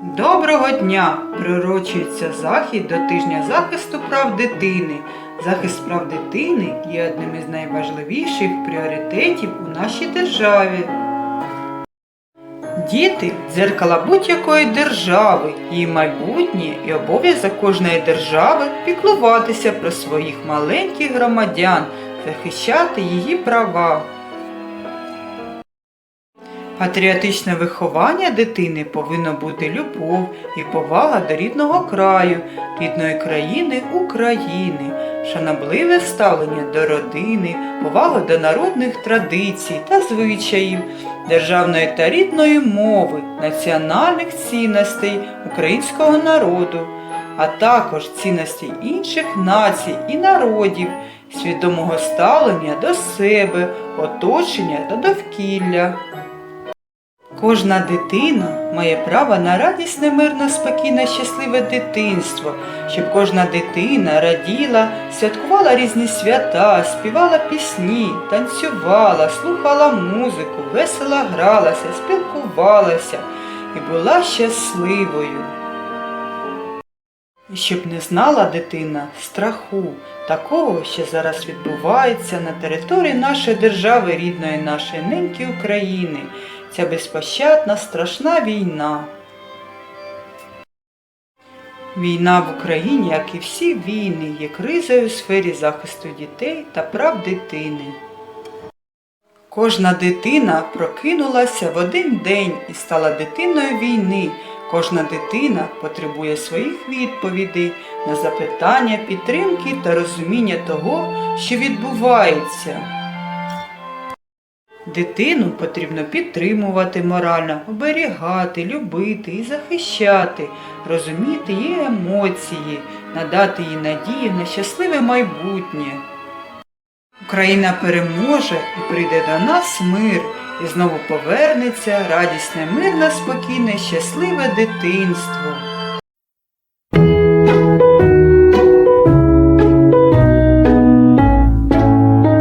Доброго дня! Прирочується захід до тижня захисту прав дитини. Захист прав дитини є одним із найважливіших пріоритетів у нашій державі. Діти дзеркала будь-якої держави, її майбутнє і обов'язок кожної держави піклуватися про своїх маленьких громадян, захищати її права. Патріотичне виховання дитини повинно бути любов і повага до рідного краю, рідної країни України, шанобливе ставлення до родини, повага до народних традицій та звичаїв, державної та рідної мови, національних цінностей українського народу, а також цінностей інших націй і народів, свідомого ставлення до себе, оточення та довкілля. Кожна дитина має право на радісне, мирне, спокійне, щасливе дитинство, щоб кожна дитина раділа, святкувала різні свята, співала пісні, танцювала, слухала музику, весело гралася, спілкувалася і була щасливою. І щоб не знала дитина страху, такого, що зараз відбувається на території нашої держави, рідної нашої неньки України, ця безпощадна страшна війна. Війна в Україні, як і всі війни, є кризою у сфері захисту дітей та прав дитини. Кожна дитина прокинулася в один день і стала дитиною війни. Кожна дитина потребує своїх відповідей на запитання, підтримки та розуміння того, що відбувається. Дитину потрібно підтримувати морально, оберігати, любити і захищати, розуміти її емоції, надати їй надію на щасливе майбутнє. Україна переможе і прийде до нас мир, і знову повернеться радісне, мирне, спокійне, щасливе дитинство.